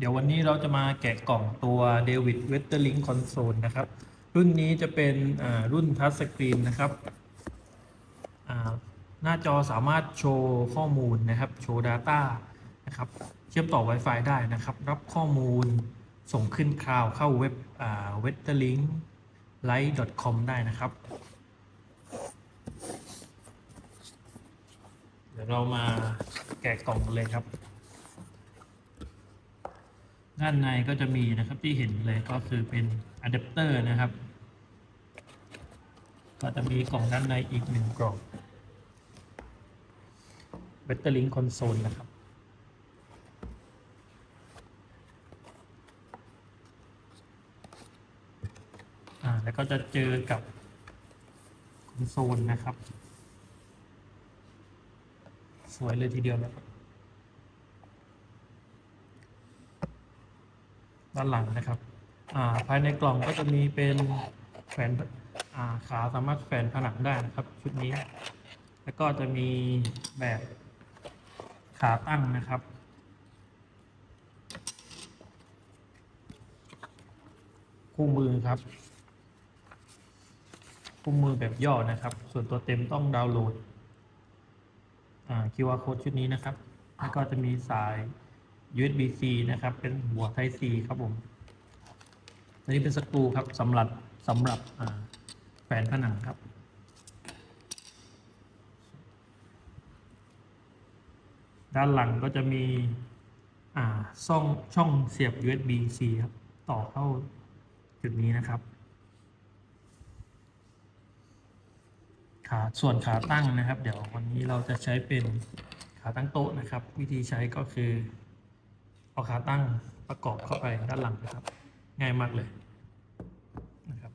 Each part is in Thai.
เดี๋ยววันนี้เราจะมาแกะกล่องตัว David w e t t e r l i n k Console นะครับ รุ่นนี้จะเป็นรุ่นทัชสกรีนนะครับหน้าจอสามารถโชว์ข้อมูลนะครับ โชว์ Data นะครับ เชื่อมต่อ Wi-Fi ได้นะครับ รับข้อมูลส่งขึ้นคลาวเข้าเว็บ w e t t e r l i n k l i g h t c o m ได้นะครับ เดี๋ยวเรามาแกะกล่องเลยครับ ด้านในก็จะมีนะครับที่เห็นเลยก็คือเป็นอะแดปเตอร์นะครับ ก็จะมีกล่องด้านในอีกหนึ่งกล่องแบตเตอร์ลิงคอนโซลนะครับอ่าแล้วก็จะเจอกับคอนโซลนะครับ สวยเลยทีเดียวนะครับ ด้านหลังนะครับาภายในกล่องก็จะมีเป็นแขวนาขาสามารถแขวนผนังได้นะครับ ชุดนี้ แล้วก็จะมีแบบขาตั้งนะครับ คู่มือครับ คู่มือแบบย่อนะครับ ส่วนตัวเต็มต้องดาวน์โหลดอ่า QR code ชุดนี้นะครับ แล้วก็จะมีสาย USB-C นะครับ เป็นหัว Type C ครับผมอันนี้เป็นสกรูครับสำหรับสำหรับอ่าแฝนผนังครับ ด้านหลังก็จะมีช่องช่องเสียบ USB-C ครับ ต่อเข้าจุดนี้นะครับขาส่วนขาตั้งนะครับ เดี๋ยววันนี้เราจะใช้เป็นขาตั้งโต๊ะนะครับ วิธีใช้ก็คือ เอาขาตั้งประกอบเข้าไปด้านหลังนะครับ ง่ายมากเลยนะครับ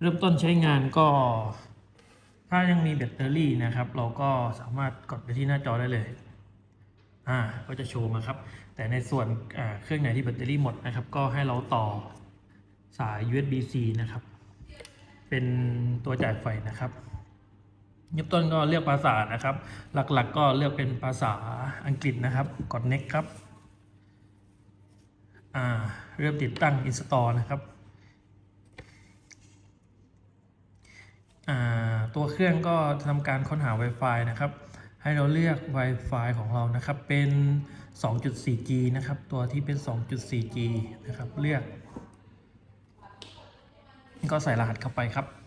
เริ่มต้นใช้งานก็ ถ้ายังมีแบตเตอรี่นะครับ เราก็สามารถกดไปที่หน้าจอได้เลยอ่าก็จะโชว์มาครับ แต่ในส่วนเครื่องไหนที่แบตเตอรี่หมดนะครับ ก็ให้เราต่อสาย USB-C นะครับ เป็นตัวจ่ายไฟนะครับ ยุบต้นก็เลือกภาษานะครับ หลักๆก็เลือกเป็นภาษาอังกฤษนะครับ กด next ครับ อ่า เริ่มติดตั้ง install นะครับ อ่า ตัวเครื่องก็ทำการค้นหา Wi-Fi นะครับ ให้เราเลือก Wi-Fi ของเรานะครับ เป็น 2.4G นะครับ ตัวที่เป็น 2.4G นะครับ เลือก ก็ใส่รหัสเข้าไปครับ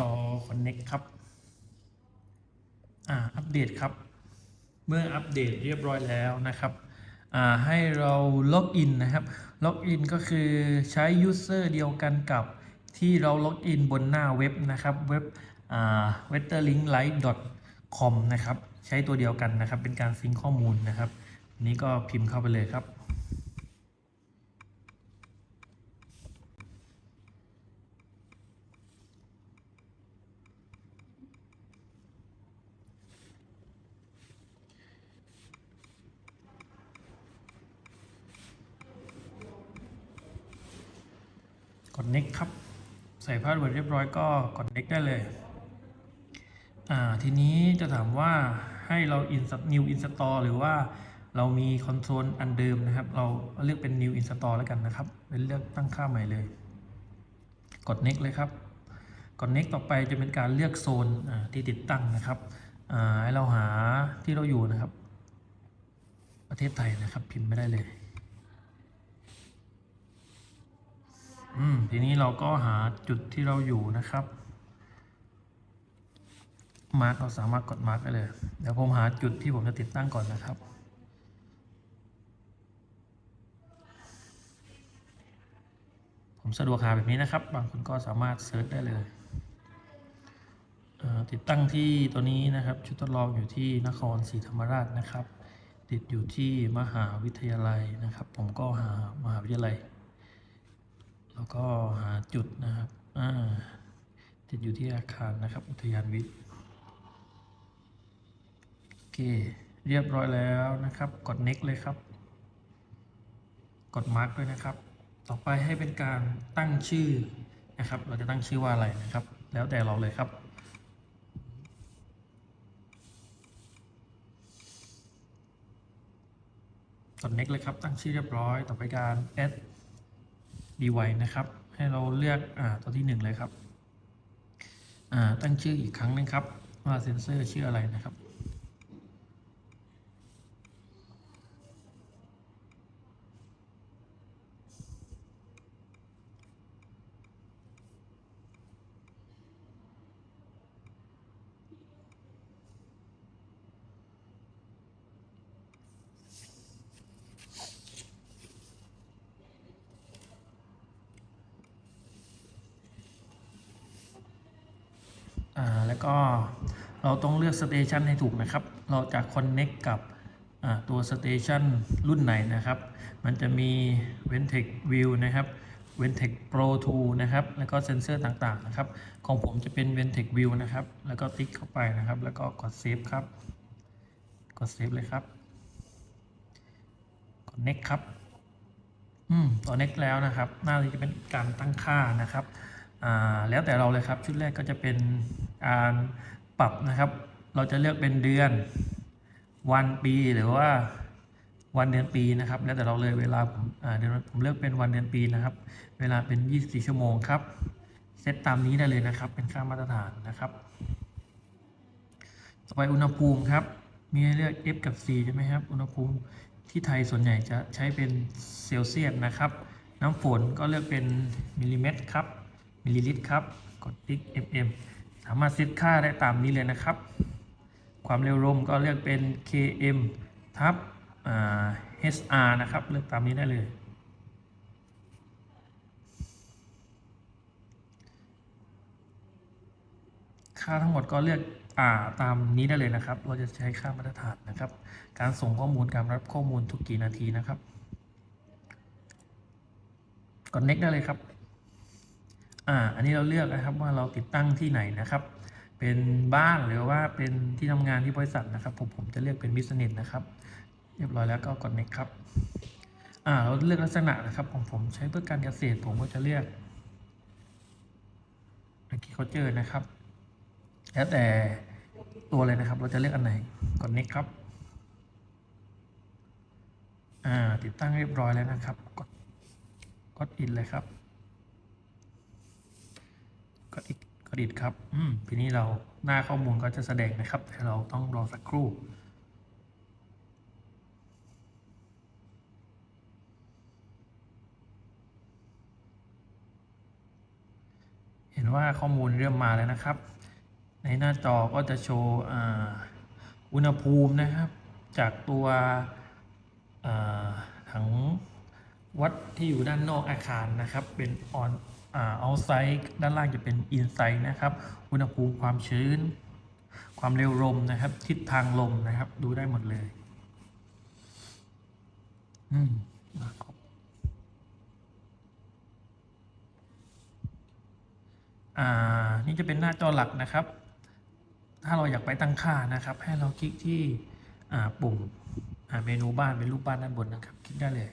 รอ connect ครับ อ่า อัปเดตครับ เมื่ออัปเดตเรียบร้อยแล้วนะครับ อ่า ให้เราล็อกอินนะครับ ล็อกอินก็คือใช้ user เดียวกันกับที่เราล็อกอินบนหน้าเว็บนะครับ เว็บ อ่า w e t t e r l i n k l i g h t com นะครับ ใช้ตัวเดียวกันนะครับ เป็นการซิงค์ข้อมูลนะครับ นี้ก็พิมพ์เข้าไปเลยครับ กด next ครับ ใส่พาสเวิร์ดเรียบร้อยก็กด next ได้เลย อ่า ทีนี้จะถามว่าให้เรา install new install หรือว่าเรามีคอนโซลอันเดิมนะครับ เราเลือกเป็น new install แล้วกันนะครับเป็นเลือกตั้งค่าใหม่เลย กด next เลยครับ กด next ต่อไปจะเป็นการเลือกโซนที่ติดตั้งนะครับให้เราหาที่เราอยู่นะครับ ประเทศไทยนะครับพิมพ์ไม่ได้เลย อืมทีนี้เราก็หาจุดที่เราอยู่นะครับ มาร์กเราสามารถกดมาร์กได้เลย เดี๋ยวผมหาจุดที่ผมจะติดตั้งก่อนนะครับผมสะดวกหาแบบนี้นะครับ บางคนก็สามารถเซิร์ชได้เลย ติดตั้งที่ตัวนี้นะครับ ชุดทดลองอยู่ที่นครศรีธรรมราชนะครับ ติดอยู่ที่มหาวิทยาลัยนะครับ ผมก็หามหาวิทยาลัย แล้วก็หาจุดนะครับอ่าติดอยู่ที่อาคารนะครับ อุทยานวิทย์เค เรียบร้อยแล้วนะครับ กด next เลยครับ กด mark ด้วยนะครับ ต่อไปให้เป็นการตั้งชื่อนะครับ เราจะตั้งชื่อว่าอะไรนะครับ แล้วแต่เราเลยครับกด next เลยครับ ตั้งชื่อเรียบร้อย ต่อไปการ add device นะครับ ให้เราเลือกอ่าตัวที่หนึ่งเลยครับอ่าตั้งชื่ออีกครั้งหนึงครับว่าเซนเซอร์ชื่ออะไรนะครับ อ่าแล้วก็เราต้องเลือกสเตชันให้ถูกนะครับ เราจะ Connect กับตัวสเตชันรุ่นไหนนะครับ มันจะมี Ventec View นะครับ Ventec Pro 2 นะครับ แล้วก็เซนเซอร์ต่างๆนะครับ ของผมจะเป็น Ventec View นะครับ แล้วก็ติ๊กเข้าไปนะครับ แล้วก็กด Save ครับ กด Save เลยครับ Connect ครับ อืม ตัว next แล้วนะครับ หน้าที่จะเป็นการตั้งค่านะครับ แล้วแต่เราเลยครับชุดแรกก็จะเป็นการปรับนะครับ เราจะเลือกเป็นเดือน วันปีหรือว่าวันเดือนปีนะครับ แล้วแต่เราเลยเวลาผมเดือนผมเลือกเป็นวันเดือนปีนะครับ เวลาเป็น 24 ชั่วโมงครับเซตตามนี้ได้เลยนะครับ เป็นค่ามาตรฐานนะครับ ต่อไปอุณหภูมิครับ มีให้เลือก F กับ C ใช่ไหมครับ อุณหภูมิที่ไทยส่วนใหญ่จะใช้เป็นเซลเซียสนะครับ น้ำฝนก็เลือกเป็นมิลลิเมตรครับ มิลลิลิตรครับ กดติ๊ก mm สามารถเซตค่าได้ตามนี้เลยนะครับ ความเร็วลมก็เลือกเป็น km ทับ hr นะครับ เลือกตามนี้ได้เลย ค่าทั้งหมดก็เลือกอ่าตามนี้ได้เลยนะครับ เราจะใช้ค่ามาตรฐานนะครับ การส่งข้อมูลการรับข้อมูลทุกกี่นาทีนะครับกด next ได้เลยครับ อ่าอันนี้เราเลือกนะครับว่าเราติดตั้งที่ไหนนะครับ เป็นบ้านหรือว่าเป็นที่ทำงานที่บริษัทนะครับ ผมผมจะเลือกเป็น business นะครับ เรียบร้อยแล้วก็กด next ครับอ่าเราเลือกลักษณะนะครับของผมใช้เพื่อการเกษตรผมก็จะเลือก agriculture นะครับ แล้วแต่ตัวเลยนะครับ เราจะเลือกอันไหนกด next ครับอ่าติดตั้งเรียบร้อยแล้วนะครับ กดกด in เลยครับ กดอีกกดครับ อืมทีนี้เราหน้าข้อมูลก็จะแสดงนะครับ แต่เราต้องรอสักครู่เห็นว่าข้อมูลเริ่มมาแล้วนะครับ ในหน้าจอก็จะโชว์อุณหภูมินะครับ จากตัวถังวัดที่อยู่ด้านนอกอาคารนะครับ เป็นออน เอาไซด์ด้านล่างจะเป็นอินไซด์นะครับ อุณหภูมิความชื้น ความเร็วลมนะครับ ทิศทางลมนะครับ ดูได้หมดเลย อืมอ่า นี่จะเป็นหน้าจอหลักนะครับ ถ้าเราอยากไปตั้งค่านะครับ ให้เราคลิกที่อ่าปุ่มอ่าเมนูบ้านเป็นรูปบ้านด้านบนนะครับ คลิกได้เลย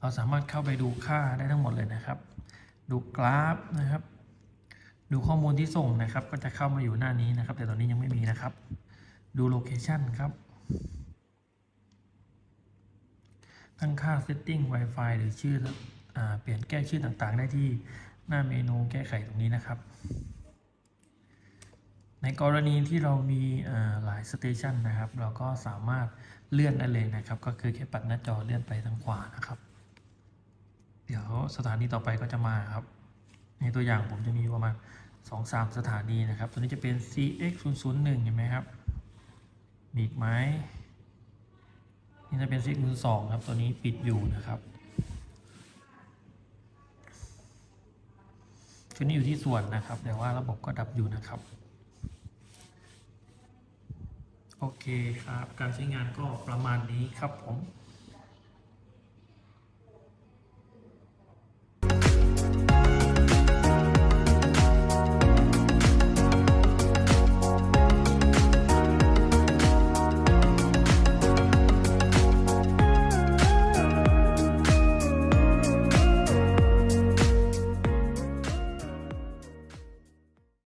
เราสามารถเข้าไปดูค่าได้ทั้งหมดเลยนะครับ ดูกราฟนะครับ ดูข้อมูลที่ส่งนะครับ ก็จะเข้ามาอยู่หน้านี้นะครับ แต่ตอนนี้ยังไม่มีนะครับ ดูโลเคชันครับ ตั้งค่า Setting Wi-Fi หรือชื่ออเปลี่ยนแก้ชื่อต่างๆ ได้ที่หน้าเมนูแก้ไขตรงนี้นะครับ ในกรณีที่เรามีหลายสเตชันนะครับ เราก็สามารถเลื่อนได้เลยนะครับ ก็คือแค่ปัดหน้าจอเลื่อนไปทางขวานะครับ เดี๋ยวสถานีต่อไปก็จะมาครับ ในตัวอย่างผมจะมีประมาณ2-3สถานีนะครับ ตัวนี้จะเป็น CX 0 0 1เห็นไหมครับ มีอีกไหมนี่จะเป็น CX 0 2ครับ ตัวนี้ปิดอยู่นะครับชุดนี้อยู่ที่ส่วนนะครับ แต่ว่าระบบก็ดับอยู่นะครับ โอเคครับ การใช้งานก็ประมาณนี้ครับผม